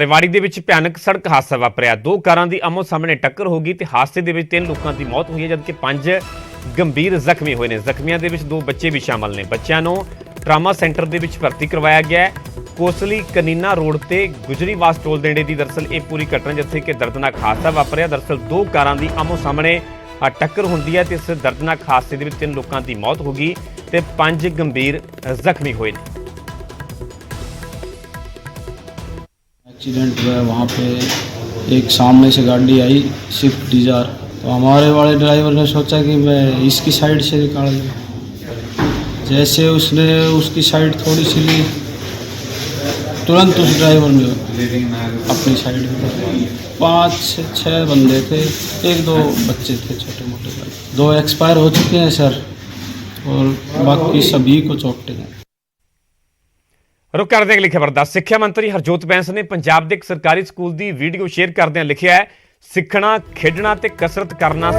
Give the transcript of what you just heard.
ਰੇਵਾੜੀ ਦੇ ਵਿੱਚ ਭਿਆਨਕ ਸੜਕ ਹਾਦਸਾ ਵਾਪਰਿਆ। ਦੋ ਕਾਰਾਂ ਦੀ ਆਮੋ ਸਾਹਮਣੇ ਟੱਕਰ ਹੋ ਗਈ ਤੇ ਹਾਦਸੇ ਦੇ ਵਿੱਚ ਤਿੰਨ ਲੋਕਾਂ ਦੀ ਮੌਤ ਹੋਈ ਹੈ, ਜਦਕਿ ਪੰਜ ਗੰਭੀਰ ਜ਼ਖਮੀ ਹੋਏ ਨੇ। ਜ਼ਖਮੀਆਂ ਦੇ ਵਿੱਚ ਦੋ ਬੱਚੇ ਵੀ ਸ਼ਾਮਲ ਨੇ। ਬੱਚਿਆਂ ਨੂੰ ਟਰਾਮਾ ਸੈਂਟਰ ਦੇ ਵਿੱਚ ਭਰਤੀ ਕਰਵਾਇਆ ਗਿਆ ਹੈ। ਕੋਸਲੀ ਕਨੀਨਾ ਰੋਡ ਤੇ ਗੁਜਰੀਵਾਸ ਟੋਲ ਦੇਣੇ ਦੀ ਦਰਸਲ ਇਹ ਪੂਰੀ ਘਟਨਾ, ਜਿੱਥੇ ਕਿ ਦਰਦਨਾਕ ਹਾਦਸਾ ਵਾਪਰਿਆ। ਦਰਸਲ ਦੋ ਕਾਰਾਂ ਦੀ ਆਮੋ ਸਾਹਮਣੇ ਟੱਕਰ ਹੁੰਦੀ ਹੈ ਤੇ ਇਸ ਦਰਦਨਾਕ ਹਾਦਸੇ ਦੇ ਵਿੱਚ ਤਿੰਨ ਲੋਕਾਂ ਦੀ ਮੌਤ ਹੋ ਗਈ ਤੇ ਪੰਜ ਗੰਭੀਰ ਜ਼ਖਮੀ ਹੋਏ ਨੇ। एक्सीडेंट हुआ है, वहाँ पे एक सामने से गाड़ी आई स्विफ्ट डिज़ायर तो हमारे वाले ड्राइवर ने सोचा कि मैं इसकी साइड से निकाल दूँ जैसे उसने उसकी साइड थोड़ी सी ली, तुरंत उस ड्राइवर ने अपनी साइड में पाँच से छः बंदे थे, एक दो बच्चे थे, छोटे मोटे दो एक्सपायर हो चुके हैं, सर, और बाकी सभी को चोटें हैं। ਰੁਕ ਕਰਦੇ ਅਗਲੀ ਖਬਰ ਦਾ ਸਿੱਖਿਆ ਮੰਤਰੀ ਹਰਜੋਤ ਬੈਂਸ ਨੇ ਪੰਜਾਬ ਦੇ ਇੱਕ ਸਰਕਾਰੀ ਸਕੂਲ ਦੀ ਵੀਡੀਓ ਸ਼ੇਅਰ ਕਰਦਿਆਂ ਲਿਖਿਆ ਹੈ, ਸਿੱਖਣਾ, ਖੇਡਣਾ ਤੇ ਕਸਰਤ ਕਰਨਾ